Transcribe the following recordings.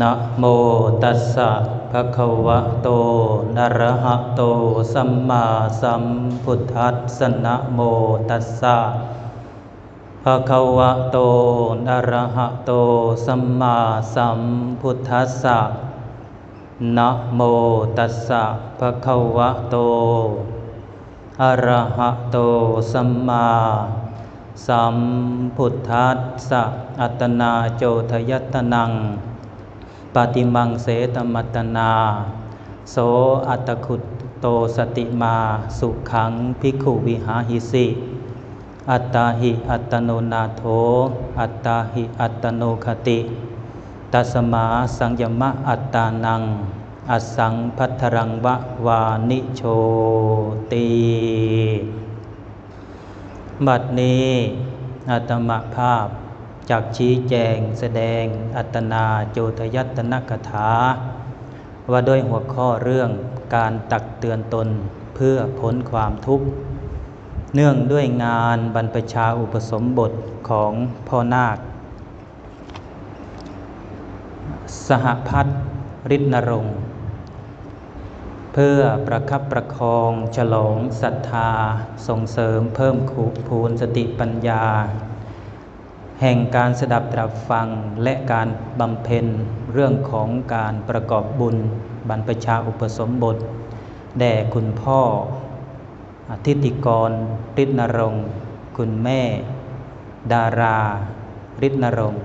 นะโมตัสสะภะคะวะโตนะระหะโตสัมมาสัมพุทธัสสะนะโมตัสสะภะคะวะโตนะระหะโตสัมมาสัมพุทธัสสะนะโมตัสสะภะคะวะโตอะระหะโตสัมมาสัมพุทธัสสะอัตนาโจทยัตนัง ปฏิมังเสตมัตนา โสอัตคุตโตสติมาสุขังภิกขุวิหาหิสิ อัตตาหิอัตโนนาโถ อัตตาหิอัตโนคติตัสมาสังยมะอัตตานัง อสังพัทรังวะวานิโชตีบัดนี้อาตมภาพ จากชี้แจงแสดง อัตนาโจทยัตนกถา ว่าด้วยหัวข้อเรื่องการตักเตือนตนเพื่อพ้นความทุกข์ เนื่องด้วยงานบรรพชาอุปสมบทของพ่อนาค สหพัฒริศนรงค์เพื่อประคับประคองฉลองศรัทธา ส่งเสริมเพิ่มขุภูนสติปัญญา แห่งการสดับตรับฟังและการบำเพ็ญเรื่องของการประกอบบุญบรรพชาอุปสมบท แด่คุณพ่อ อธิติกรฤทธนรงคุณแม่ ดาราฤทธนรงค์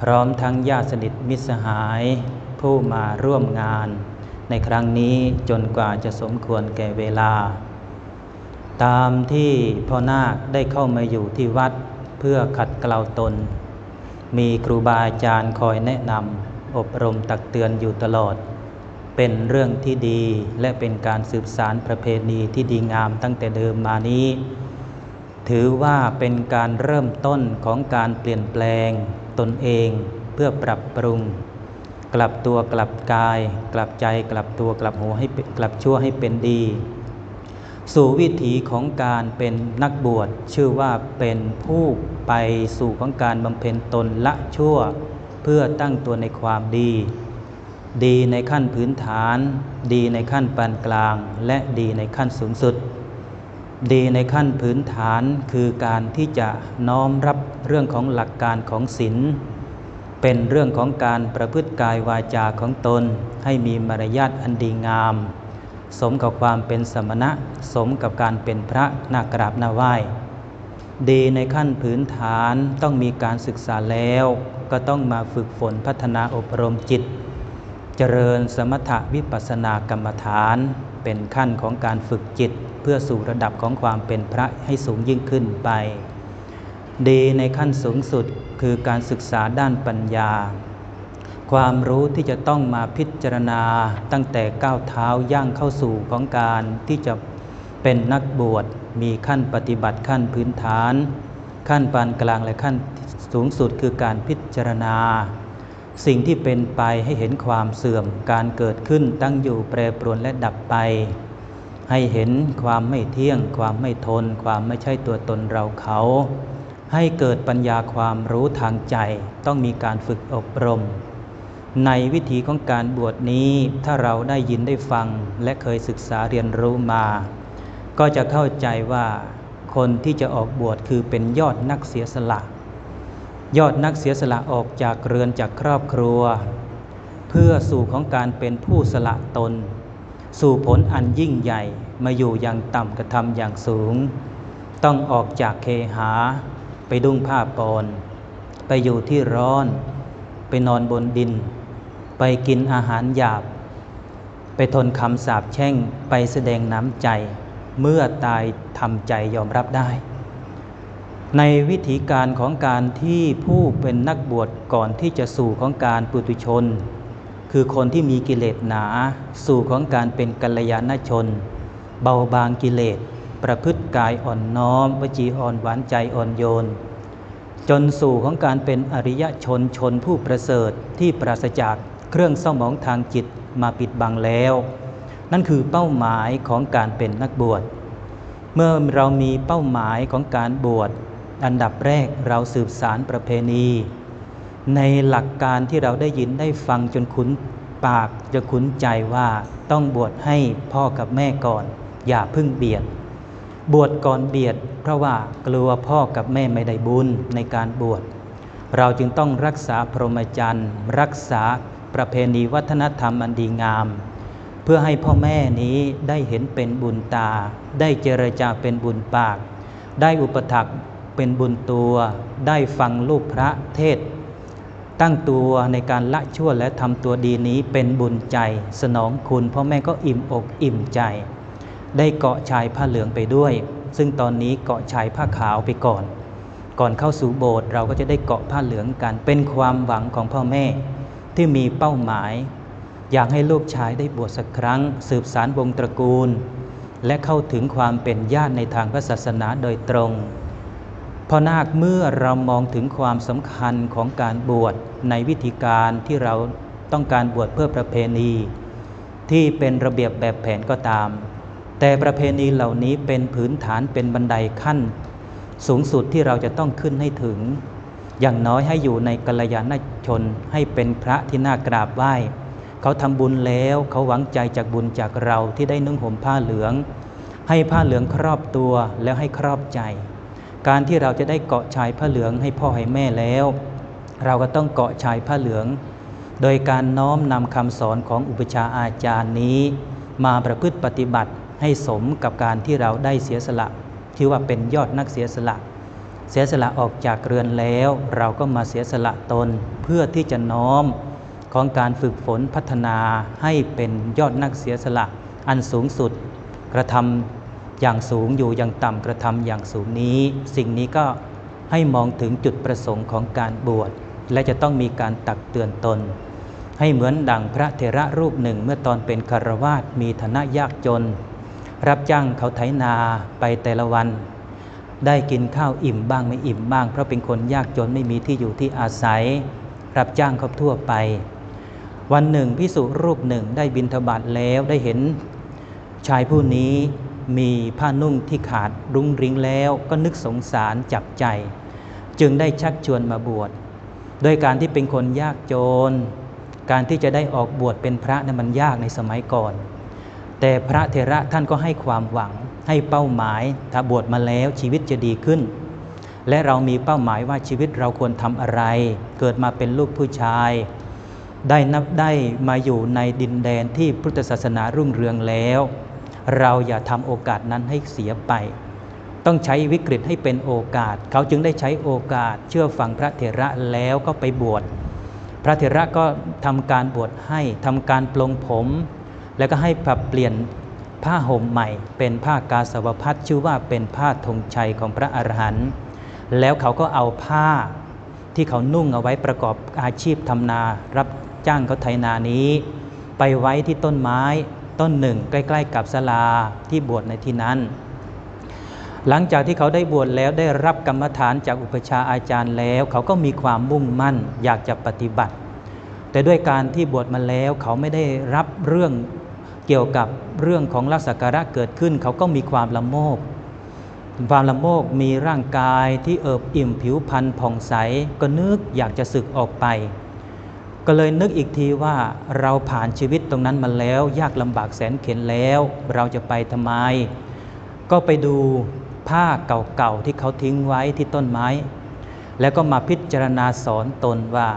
พร้อมทั้งญาติสนิทมิตรสหาย ผู้มาร่วมงาน ในครั้งนี้จนกว่าจะสมควรแก่เวลา ตามที่พ่อนาคได้เข้ามาอยู่ที่วัด เพื่อขัดเกลาตน มีครูบาอาจารย์คอยแนะนำอบรมตักเตือนอยู่ตลอด เป็นเรื่องที่ดีและเป็นการสืบสารประเพณีที่ดีงามตั้งแต่เดิมมานี้ ถือว่าเป็นการเริ่มต้นของการเปลี่ยนแปลงตนเองเพื่อปรับปรุง กลับตัวกลับกาย กลับใจกลับตัวกลับหัวให้กลับชั่วให้เป็นดี สู่วิถีของการเป็นนักบวชชื่อว่าเป็นผู้ไปสู่ของการบำเพ็ญตนละชั่ว เพื่อตั้งตัวในความดี ดีในขั้นพื้นฐาน ดีในขั้นปานกลาง และดีในขั้นสูงสุด ดีในขั้นพื้นฐานคือการที่จะน้อมรับเรื่องของหลักการของศีลเป็นเรื่องของการประพฤติกายวาจาของตนให้มีมารยาทอันดีงาม สมกับความเป็นสมณะ สมกับการเป็นพระนากราบนาไหว้ดีในขั้นพื้นฐานต้องมีการศึกษาแล้ว ก็ต้องมาฝึกฝนพัฒนาอบรมจิต เจริญสมถะวิปัสสนากรรมฐาน เป็นขั้นของการฝึกจิต เพื่อสู่ระดับของความเป็นพระให้สูงยิ่งขึ้นไป ดีในขั้นสูงสุดคือการศึกษาด้านปัญญา ความรู้ที่จะต้องมาพิจารณาตั้งแต่ก้าวเท้าย่างเข้าสู่ของการที่จะเป็นนักบวชมีขั้นปฏิบัติขั้นพื้นฐาน ขั้นปานกลางและขั้นสูงสุดคือการพิจารณา สิ่งที่เป็นไปให้เห็นความเสื่อมการเกิดขึ้นตั้งอยู่แปรปรวนและดับไป ให้เห็นความไม่เที่ยง ความไม่ทน ความไม่ใช่ตัวตนเราเขา ให้เกิดปัญญาความรู้ทางใจ ต้องมีการฝึกอบรม ในวิธีของการบวชนี้ถ้าเราได้ยินได้ฟังและเคยศึกษาเรียนรู้มา ก็จะเข้าใจว่าคนที่จะออกบวชคือเป็นยอดนักเสียสละ ยอดนักเสียสละออกจากเรือนจากครอบครัว เพื่อสู่ของการเป็นผู้สละตน สู่ผลอันยิ่งใหญ่มาอยู่อย่างต่ำกระทำอย่างสูง ต้องออกจากเคหา ไปดุ้งผ้าปอน ไปอยู่ที่ร้อน ไปนอนบนดิน ไปกินอาหารหยาบ ไปทนคำสาปแช่งไปแสดงน้ำใจ เมื่อตายทำใจยอมรับได้ ในวิธีการของการที่ผู้เป็นนักบวชก่อนที่จะสู่ของการปุตุชน คือคนที่มีกิเลสหนา สู่ของการเป็นกัลยาณชน เบาบางกิเลส ประพฤติกายอ่อนน้อมวจีอ่อนหวานใจอ่อนโยนจนสู่ของการเป็นอริยชนชนผู้ประเสริฐที่ปราศจาก เครื่องเศร้าหมองทางจิตมาปิดบังแล้ว นั่นคือเป้าหมายของการเป็นนักบวช เมื่อเรามีเป้าหมายของการบวช อันดับแรกเราสืบสารประเพณี ในหลักการที่เราได้ยินได้ฟังจนคุ้นปากจะคุ้นใจว่าต้องบวชให้พ่อกับแม่ก่อน อย่าพึ่งเบียด บวชก่อนเบียด เพราะว่ากลัวพ่อกับแม่ไม่ได้บุญในการบวช เราจึงต้องรักษาพรหมจรรย์ รักษา ประเพณีวัฒนธรรมอันดีงาม เพื่อให้พ่อแม่นี้ได้เห็นเป็นบุญตา ได้เจรจาเป็นบุญปาก ได้อุปถักเป็นบุญตัว ได้ฟังลูกพระเทศ ตั้งตัวในการละชั่วและทำตัวดีนี้เป็นบุญใจ สนองคุณพ่อแม่ก็อิ่มอกอิ่มใจ ได้เกาะชายผ้าเหลืองไปด้วย ซึ่งตอนนี้เกาะชายผ้าขาวไปก่อน ก่อนเข้าสู่โบสถ์เราก็จะได้เกาะผ้าเหลืองกัน เป็นความหวังของพ่อแม่ ที่มีเป้าหมาย อยากให้ลูกชายได้บวชสักครั้ง สืบสารวงศ์ตระกูล และเข้าถึงความเป็นญาติในทางพระศาสนาโดยตรงพอนาคเมื่อเรามองถึงความสำคัญของการบวชในวิธีการที่เราต้องการบวชเพื่อประเพณี ที่เป็นระเบียบแบบแผนก็ตาม แต่ประเพณีเหล่านี้เป็นพื้นฐานเป็นบันไดขั้น สูงสุดที่เราจะต้องขึ้นให้ถึง อย่างน้อยให้อยู่ในกัลยาณชนให้เป็นพระที่น่ากราบไหว้เขาทำบุญแล้วเขาหวังใจจากบุญจากเราที่ได้นุ่งห่มผ้าเหลือง ให้ผ้าเหลืองครอบตัวแล้วให้ครอบใจ การที่เราจะได้เกาะชายผ้าเหลืองให้พ่อให้แม่แล้ว เราก็ต้องเกาะชายผ้าเหลือง โดยการน้อมนำคำสอนของอุปชาอาจารย์นี้ มาประพฤติปฏิบัติให้สมกับการที่เราได้เสียสละที่ว่าเป็นยอดนักเสียสละ เสียสละออกจากเรือนแล้ว เราก็มาเสียสละตนเพื่อที่จะน้อมของการฝึกฝนพัฒนาให้เป็นยอดนักเสียสละอันสูงสุดกระทำอย่างสูงอยู่อย่างต่ำกระทำอย่างสูงนี้ สิ่งนี้ก็ให้มองถึงจุดประสงค์ของการบวช และจะต้องมีการตักเตือนตน ให้เหมือนดังพระเถระรูปหนึ่งเมื่อตอนเป็นคารวาสมีฐานะยากจน รับจ้างเขาไถนาไปแต่ละวัน ได้กินข้าวอิ่มบ้างไม่อิ่มบ้าง เพราะเป็นคนยากจนไม่มีที่อยู่ที่อาศัย รับจ้างเขาทั่วไป วันหนึ่งพิสุรูปหนึ่งได้บินทบาทแล้วได้เห็น ชายผู้นี้มีผ้านุ่งที่ขาดรุ้งริ้งแล้วก็นึกสงสารจับใจ จึงได้ชักชวนมาบวชโดยการที่เป็นคนยากจน การที่จะได้ออกบวชเป็นพระนั้นมันยากในสมัยก่อน แต่พระเทระท่านก็ให้ความหวัง ให้เป้าหมายถ้าบวชมาแล้วชีวิตจะดีขึ้น และเรามีเป้าหมายว่าชีวิตเราควรทำอะไร เกิดมาเป็นลูกผู้ชาย ได้นับได้มาอยู่ในดินแดนที่พุทธศาสนารุ่งเรืองแล้ว เราอย่าทำโอกาสนั้นให้เสียไป ต้องใช้วิกฤตให้เป็นโอกาส เขาจึงได้ใช้โอกาส เชื่อฟังพระเถระแล้วก็ไปบวชพระเถระก็ทำการบวชให้ทำการปลงผม แล้วก็ให้ปรับเปลี่ยน ผ้าห่มใหม่เป็นผ้ากาสาวพัดชื่อว่าเป็นผ้าธงชัยของพระอรหันต์แล้วเขาก็เอาผ้าที่เขานุ่งเอาไว้ประกอบอาชีพทำนา รับจ้างเขาไถนานี้ ไปไว้ที่ต้นไม้ต้นหนึ่ง ใกล้ๆกับศาลาที่บวชในที่นั้น หลังจากที่เขาได้บวชแล้วได้รับกรรมฐานจากอุปชาอาจารย์แล้ว เขาก็มีความมุ่งมั่นอยากจะปฏิบัติ แต่ด้วยการที่บวชมาแล้วเขาไม่ได้รับเรื่อง เกี่ยวกับเรื่องของลักษการะเกิดขึ้น เขาก็มีความละโมบความละโมบมีร่างกายที่เอิบอิ่มผิวพรรณผ่องใส ก็นึกอยากจะสึกออกไป ก็เลยนึกอีกทีว่าเราผ่านชีวิตตรงนั้นมาแล้ว ยากลำบากแสนเข็นแล้ว เราจะไปทำไม ก็ไปดูผ้าเก่าๆที่เขาทิ้งไว้ที่ต้นไม้ แล้วก็มาพิจารณาสอนตนว่า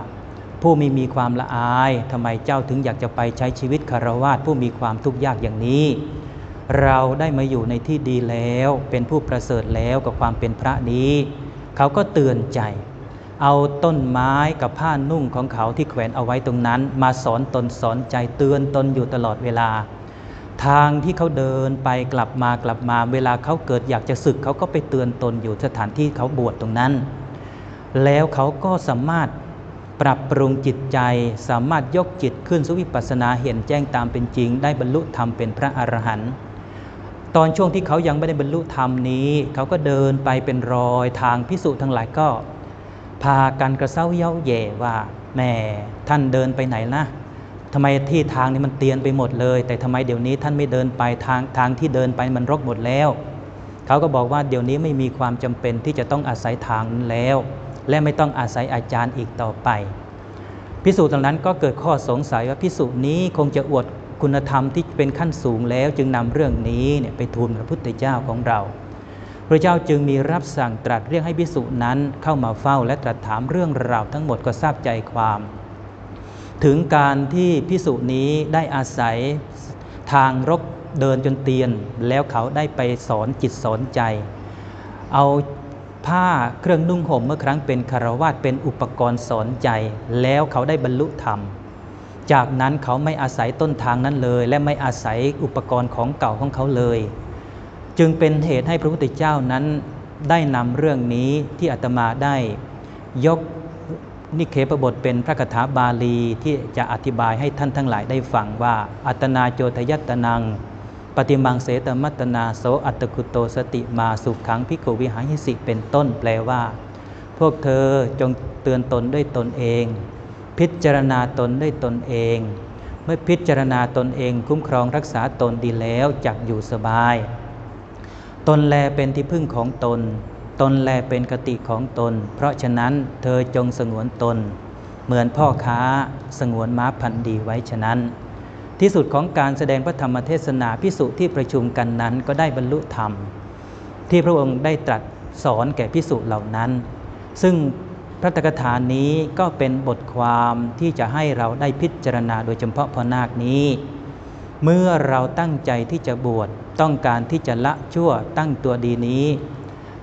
ผู้ไม่มีความละอายทำไมเจ้าถึงอยากจะไปใช้ชีวิตคารวาสผู้มีความทุกข์ยากอย่างนี้ เราได้มาอยู่ในที่ดีแล้ว เป็นผู้ประเสริฐแล้วกับความเป็นพระนี้ เขาก็เตือนใจ เอาต้นไม้กับผ้านุ่งของเขาที่แขวนเอาไว้ตรงนั้น มาสอนตนสอนใจเตือนตนอยู่ตลอดเวลา ทางที่เขาเดินไปกลับมากลับมา เวลาเขาเกิดอยากจะศึกเขาก็ไปเตือนตนอยู่สถานที่เขาบวชตรงนั้น แล้วเขาก็สามารถ ปรับปรุงจิตใจสามารถยกจิตขึ้นสุวิปัสนาเห็นแจ้งตามเป็นจริง ได้บรรลุธรรมเป็นพระอรหันต์ตอนช่วงที่เขายังไม่ได้บรรลุธรรมนี้ เขาก็เดินไปเป็นรอยทางพิสุทั้งหลายก็ พากันกระเซ้าเย้าแย่ว่าแม่ท่านเดินไปไหนนะทำไมที่ทางนี้มันเตียนไปหมดเลย แต่ทำไมเดี๋ยวนี้ท่านไม่เดินไปทางทางที่เดินไปมันรกหมดแล้ว เขาก็บอกว่าเดี๋ยวนี้ไม่มีความจำเป็นที่จะต้องอาศัยทางนั้นแล้ว และไม่ต้องอาศัยอาจารย์อีกต่อไป พิสูจน์ตรงนั้นก็เกิดข้อสงสัยว่าพิสูจน์นี้คงจะอวดคุณธรรมที่เป็นขั้นสูงแล้วจึงนำเรื่องนี้เนี่ยไปทูลพระพุทธเจ้าของเรา พระเจ้าจึงมีรับสั่งตรัสเรียกให้พิสุนั้นเข้ามาเฝ้าและตรัสถามเรื่องราวทั้งหมดก็ทราบใจความ ถึงการที่พิสุนี้ได้อาศัยทางรบเดินจนเตียน แล้วเขาได้ไปสอนจิตสอนใจ เอา ผ้าเครื่องนุ่งห่มเมื่อครั้งเป็นคารวาสเป็นอุปกรณ์สอนใจ แล้วเขาได้บรรลุธรรม จากนั้นเขาไม่อาศัยต้นทางนั้นเลย และไม่อาศัยอุปกรณ์ของเก่าของเขาเลย จึงเป็นเหตุให้พระพุทธเจ้านั้นได้นำเรื่องนี้ที่อาตมาได้ยกนิเคปบทเป็นพระคาถาบาลีที่จะอธิบายให้ท่านทั้งหลายได้ฟังว่าอัตนาโจทยัตนัง ปฏิมังเสตมัตนาโสอัตกุโตสติมาสุขขังพิกวิหาหิสิเป็นต้นแปลว่า พวกเธอจงเตือนตนด้วยตนเอง พิจารณาตนด้วยตนเอง เมื่อพิจารณาตนเองคุ้มครองรักษาตนดีแล้วจักอยู่สบาย ตนแลเป็นที่พึ่งของตน ตนแลเป็นกติของตน เพราะฉะนั้นเธอจงสงวนตน เหมือนพ่อค้าสงวนม้าพันธุ์ดีไว้ฉะนั้น ที่สุดของการแสดงพระธรรมเทศนาพิสุที่ประชุมกันนั้นก็ได้บรรลุธรรม ที่พระองค์ได้ตรัสสอนแก่พิสุเหล่านั้น ซึ่งพระตกถานี้ก็เป็นบทความที่จะให้เราได้พิจารณาโดยเฉพาะพอนาคนี้ เมื่อเราตั้งใจที่จะบวชต้องการที่จะละชั่วตั้งตัวดีนี้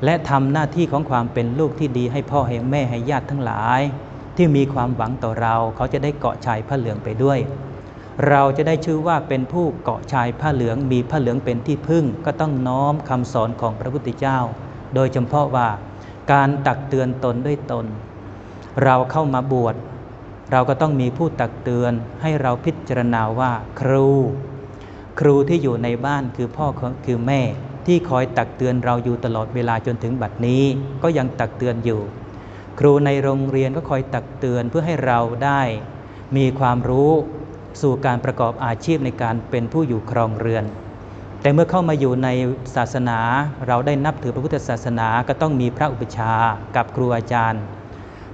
และทำหน้าที่ของความเป็นลูกที่ดีให้พ่อให้แม่ให้ญาติทั้งหลาย ที่มีความหวังต่อเราเขาจะได้เกาะชายผ้าเหลืองไปด้วย เราจะได้ชื่อว่าเป็นผู้เกาะชายผ้าเหลืองมีผ้าเหลืองเป็นที่พึ่ง ก็ต้องน้อมคำสอนของพระพุทธเจ้า โดยเฉพาะว่าการตักเตือนตนด้วยตน เราเข้ามาบวชเราก็ต้องมีผู้ตักเตือนให้เราพิจารณาว่าครู ครูที่อยู่ในบ้านคือพ่อคือแม่ ที่คอยตักเตือนเราอยู่ตลอดเวลาจนถึงบัดนี้ ก็ยังตักเตือนอยู่ ครูในโรงเรียนก็คอยตักเตือนเพื่อให้เราได้ มีความรู้ สู่การประกอบอาชีพในการเป็นผู้อยู่ครองเรือน แต่เมื่อเข้ามาอยู่ในศาสนา เราได้นับถือพระพุทธศาสนาก็ต้องมีพระอุปชากับครูอาจารย์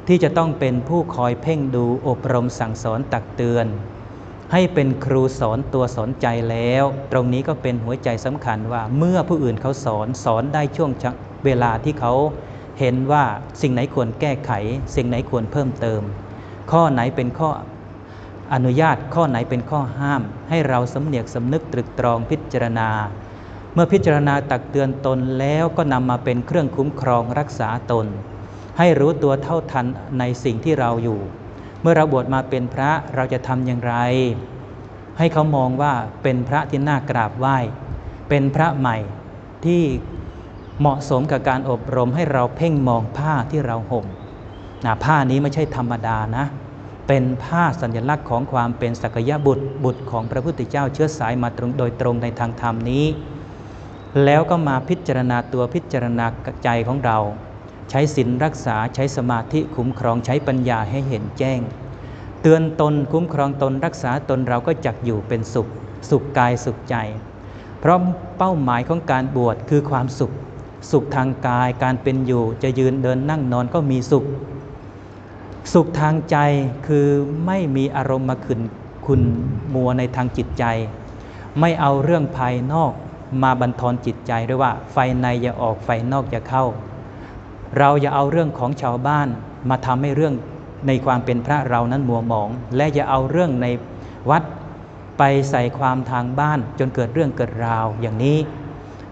ที่จะต้องเป็นผู้คอยเพ่งดูอบรมสั่งสอนตักเตือน ให้เป็นครูสอนตัวสอนใจแล้ว ตรงนี้ก็เป็นหัวใจสำคัญว่าเมื่อผู้อื่นเขาสอนสอนได้ช่วงเวลาที่เขาเห็นว่าสิ่งไหนควรแก้ไข สิ่งไหนควรเพิ่มเติม ข้อไหนเป็นข้อ อนุญาตข้อไหนเป็นข้อห้าม ให้เราสำเนียกสำนึกตรึกตรองพิจารณา เมื่อพิจารณาตักเตือนตนแล้วก็นำมาเป็นเครื่องคุ้มครองรักษาตน ให้รู้ตัวเท่าทันในสิ่งที่เราอยู่ เมื่อเราบวชมาเป็นพระเราจะทำอย่างไร ให้เขามองว่าเป็นพระที่น่ากราบไหว้ เป็นพระใหม่ที่เหมาะสมกับการอบรมให้เราเพ่งมองผ้าที่เราห่มนะผ้านี้ไม่ใช่ธรรมดานะ เป็นผ้าสัญลักษณ์ของความเป็นสักยะบุตรบุตรของพระพุทธเจ้าเชื้อสายมาตรงโดยตรงในทางธรรมนี้ แล้วก็มาพิจารณาตัวพิจารณาใจของเรา ใช้ศีลรักษาใช้สมาธิคุ้มครองใช้ปัญญาให้เห็นแจ้ง เตือนตนคุ้มครองตนรักษาตนเราก็จักอยู่เป็นสุข สุขกายสุขใจ เพราะเป้าหมายของการบวชคือความสุข สุขทางกายการเป็นอยู่จะยืนเดินนั่งนอนก็มีสุข สุขทางใจคือไม่มีอารมณ์มาขึ้นคุณมัวในทางจิตใจ ไม่เอาเรื่องภายนอกมาบันทอนจิตใจหรือว่า ไฟในอย่าออกไฟนอกอย่าเข้า เราอย่าเอาเรื่องของชาวบ้านมาทำให้เรื่องในความเป็นพระเรานั้นมัวหมอง และอย่าเอาเรื่องในวัดไปใส่ความทางบ้านจนเกิดเรื่องเกิดราวอย่างนี้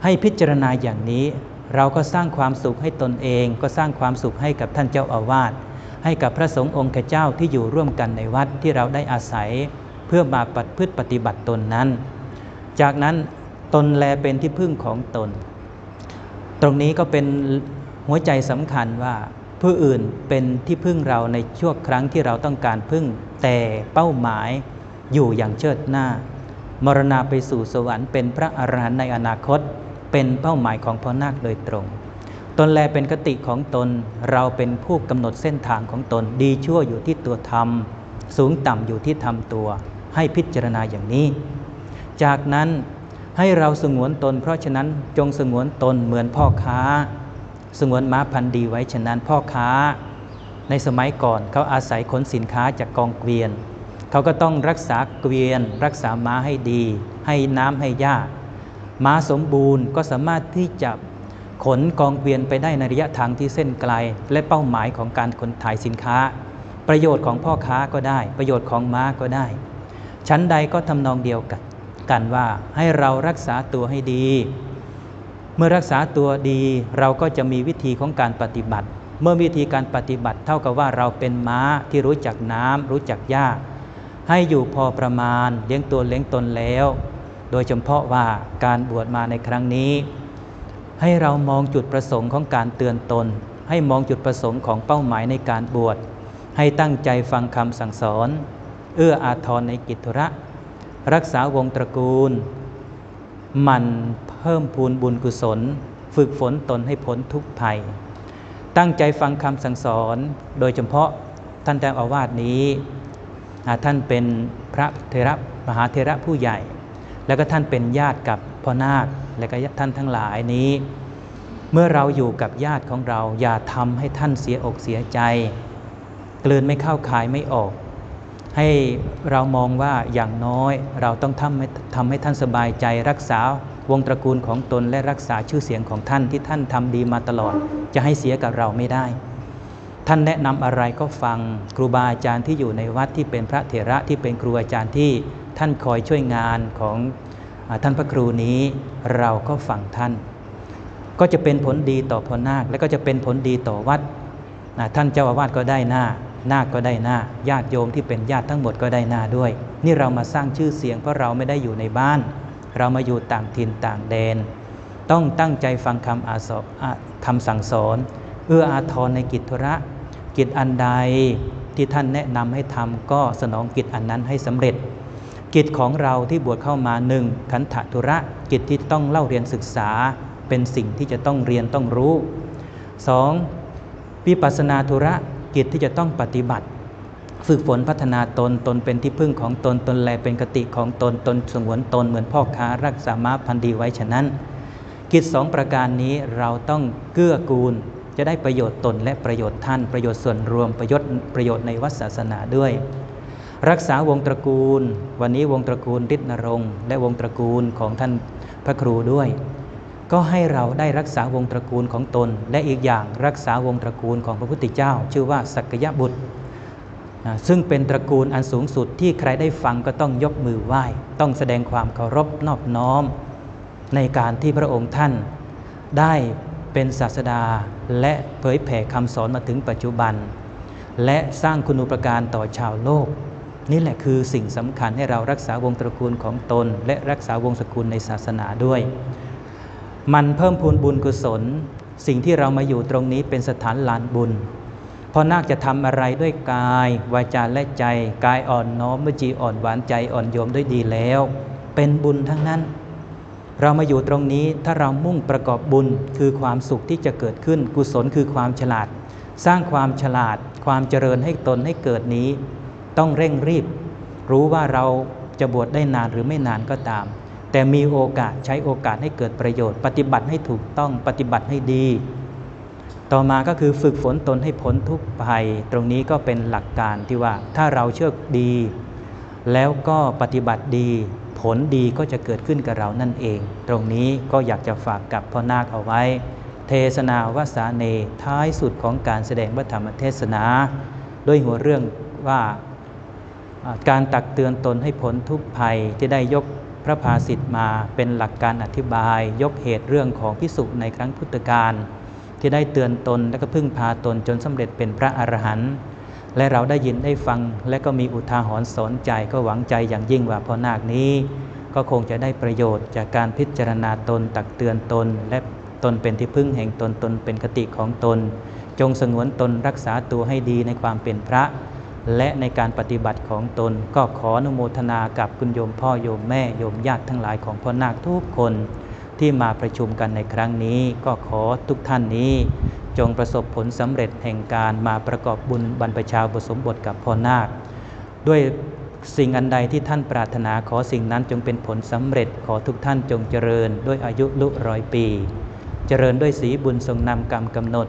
ให้พิจารณาอย่างนี้ เราก็สร้างความสุขให้ตนเอง ก็สร้างความสุขให้กับท่านเจ้าอาวาส ให้กับพระสงฆ์องค์เจ้าที่อยู่ร่วมกันในวัดที่เราได้อาศัย เพื่อมาปฏิพฤติปฏิบัติตนนั้น จากนั้นตนแลเป็นที่พึ่งของตน ตรงนี้ก็เป็นหัวใจสำคัญว่าผู้อื่นเป็นที่พึ่งเราในช่วงครั้งที่เราต้องการพึ่ง แต่เป้าหมายอยู่อย่างเชิดหน้า มรณาไปสู่สวรรค์เป็นพระอรหันต์ในอนาคต เป็นเป้าหมายของพ่อนาคโดยตรง ตนแลเป็นกติของตน เราเป็นผู้กำหนดเส้นทางของตน ดีชั่วอยู่ที่ตัวธรรม สูงต่ำอยู่ที่ทำตัว ให้พิจารณาอย่างนี้ จากนั้นให้เราสงวนตน เพราะฉะนั้นจงสงวนตนเหมือนพ่อค้า สงวนม้าพันธุ์ดีไว้ฉะนั้นพ่อค้า ในสมัยก่อนเขาอาศัยขนสินค้าจากกองเกวียน เขาก็ต้องรักษาเกวียน รักษาม้าให้ดี ให้น้ำให้หญ้าม้าสมบูรณ์ก็สามารถที่จะ ขนกองเกวียนไปได้ในระยะทางที่เส้นไกล และเป้าหมายของการขนถ่ายสินค้า ประโยชน์ของพ่อค้าก็ได้ ประโยชน์ของม้าก็ได้ ชั้นใดก็ทำนองเดียวกันกันว่าให้เรารักษาตัวให้ดี เมื่อรักษาตัวดีเราก็จะมีวิธีของการปฏิบัติ เมื่อวิธีการปฏิบัติเท่ากับว่าเราเป็นม้าที่รู้จักน้ำรู้จักหญ้าให้อยู่พอประมาณเลี้ยงตัวเลี้ยงตนแล้ว โดยเฉพาะว่าการบวชมาในครั้งนี้ ให้เรามองจุดประสงค์ของการเตือนตน ให้มองจุดประสงค์ของเป้าหมายในการบวช ให้ตั้งใจฟังคำสั่งสอน เอื้ออาทรในกิจธุระ รักษาวงตระกูล มันเพิ่มพูนบุญกุศล ฝึกฝนตนให้พ้นทุกภัย ตั้งใจฟังคำสั่งสอน โดยเฉพาะท่านแจ้งอาวาสนี้ ท่านเป็นพระเทระมหาเทระผู้ใหญ่ แล้วก็ท่านเป็นญาติกับพ่อนาคและก็ท่านทั้งหลายนี้ เมื่อเราอยู่กับญาติของเรา อย่าทำให้ท่านเสียอกเสียใจ เกลืนไม่เข้าคายไม่ออก ให้เรามองว่าอย่างน้อยเราต้องทำให้ทำให้ท่านสบายใจรักษาวงตระกูลของตนและรักษาชื่อเสียงของท่านที่ท่านทำดีมาตลอด จะให้เสียกับเราไม่ได้ ท่านแนะนำอะไรก็ฟังครูบาอาจารย์ที่อยู่ในวัดที่เป็นพระเถระที่เป็นครูอาจารย์ที่ ท่านคอยช่วยงานของท่านพระครูนี้เราก็ฟังท่าน ก็จะเป็นผลดีต่อพอนาค และก็จะเป็นผลดีต่อวัดท่านเจ้าอาวาสก็ได้หน้านาคก็ได้หน้าญาติโยมที่เป็นญาติทั้งหมดก็ได้หน้าด้วย นี่เรามาสร้างชื่อเสียงเพราะเราไม่ได้อยู่ในบ้าน เรามาอยู่ต่างถิ่นต่างแดน ต้องตั้งใจฟังคำอาสคำสั่งสอน เอื้ออาทรในกิจธุระ กิจอันใดที่ท่านแนะนำให้ทำก็สนองกิจอันนั้นให้สำเร็จ กิจของเราที่บวชเข้ามาหนึ่งขันธธุระกิจที่ต้องเล่าเรียนศึกษา เป็นสิ่งที่จะต้องเรียนต้องรู้ 2. วิปัสนาธุระกิจที่จะต้องปฏิบัติ ฝึกฝนพัฒนาตนตนเป็นที่พึ่งของตนตนแลเป็นกติของตนตนสงวนตนเหมือนพ่อค้ารักษามาพันธีไว้ฉะนั้น กิจสองประการนี้เราต้องเกื้อกูลจะได้ประโยชน์ตนและประโยชน์ท่านประโยชน์ส่วนรวมประโยชน์ประโยชน์ในวัดศาสนาด้วย รักษาวงตระกูล วันนี้วงตระกูลฤทธนรงค์และวงตระกูลของท่านพระครูด้วย ก็ให้เราได้รักษาวงตระกูลของตน และอีกอย่างรักษาวงตระกูลของพระพุทธเจ้า ชื่อว่าสักยะบุตรซึ่งเป็นตระกูลอันสูงสุดที่ใครได้ฟังก็ต้องยกมือไหว้ ต้องแสดงความเคารพนอบน้อม ในการที่พระองค์ท่าน ได้เป็นศาสดาและเผยแผ่คำสอนมาถึงปัจจุบัน และสร้างคุณูปการต่อชาวโลก นี่แหละคือสิ่งสำคัญให้เรารักษาวงตระกูลของตน และรักษาวงศกุลในศาสนาด้วย มันเพิ่มพูนบุญกุศล สิ่งที่เรามาอยู่ตรงนี้เป็นสถานลานบุญพอนาคจะทำอะไรด้วยกาย วาจาและใจ กายอ่อนน้อมมจีอ่อนหวานใจอ่อนโยมด้วยดีแล้ว เป็นบุญทั้งนั้น เรามาอยู่ตรงนี้ถ้าเรามุ่งประกอบบุญคือความสุขที่จะเกิดขึ้น กุศลคือความฉลาด สร้างความฉลาด ความเจริญให้ตนให้เกิดนี้ ต้องเร่งรีบ รู้ว่าเราจะบวชได้นานหรือไม่นานก็ตาม แต่มีโอกาสใช้โอกาสให้เกิดประโยชน์ ปฏิบัติให้ถูกต้องปฏิบัติให้ดี ต่อมาก็คือฝึกฝนตนให้พ้นทุกภัย ตรงนี้ก็เป็นหลักการที่ว่าถ้าเราเชื่อดี แล้วก็ปฏิบัติดี ผลดีก็จะเกิดขึ้นกับเรานั่นเอง ตรงนี้ก็อยากจะฝากกับพ่อนาคเอาไว้ เทศนาวสาเนท้ายสุดของการแสดงพระธรรมเทศนา ด้วยหัวเรื่องว่า การตักเตือนตนให้พ้นทุกภัยที่ได้ยกพระภาสิทธิ์มาเป็นหลักการอธิบาย ยกเหตุเรื่องของพิสุในครั้งพุทธกาลที่ได้เตือนตนและก็พึ่งพาตนจนสำเร็จเป็นพระอรหันต์และเราได้ยินได้ฟัง และก็มีอุทาหรณ์สอนใจก็หวังใจอย่างยิ่งว่าพอนาคนี้ ก็คงจะได้ประโยชน์จากการพิจารณาตนตักเตือนตน และตนเป็นที่พึ่งแห่งตนตนเป็นกติของตน จงสงวนตนรักษาตัวให้ดีในความเป็นพระ และในการปฏิบัติของตนก็ขออนุโมทนากับคุณโยมพ่อโยมแม่โยมญาติทั้งหลายของพ่อนาคทุกคนที่มาประชุมกันในครั้งนี้ ก็ขอทุกท่านนี้ จงประสบผลสำเร็จแห่งการมาประกอบบุญบรรพชาบทสมบทกับพ่อนาค ด้วยสิ่งอันใดที่ท่านปรารถนาขอสิ่งนั้นจงเป็นผลสำเร็จขอทุกท่านจงเจริญด้วยอายุลุร้อยปี เจริญด้วยสีบุญทรงนำกรรมกำหนด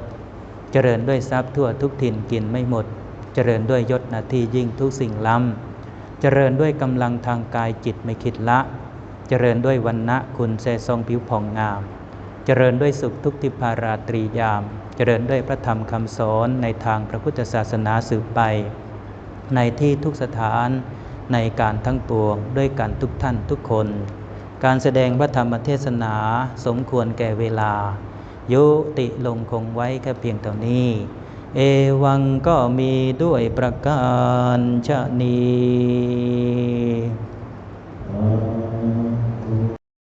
เจริญด้วยทรัพย์ทั่วทุกถิ่นกินไม่หมด เจริญด้วยยศนาทียิ่งทุกสิ่งล้ำ เจริญด้วยกำลังทางกายจิตไม่คิดละ เจริญด้วยวันณะคุณแสทรงผิวผ่องงาม เจริญด้วยสุขทุกทิพาราตรียาม เจริญด้วยพระธรรมคำสอนในทางพระพุทธศาสนาสืบไป ในที่ทุกสถานในการทั้งปวงด้วยกันทุกท่านทุกคน การแสดงพระธรรมเทศนาสมควรแก่เวลา ยุติลงคงไว้แค่เพียงเท่านี้ เอวังก็มีด้วยประการชะนี้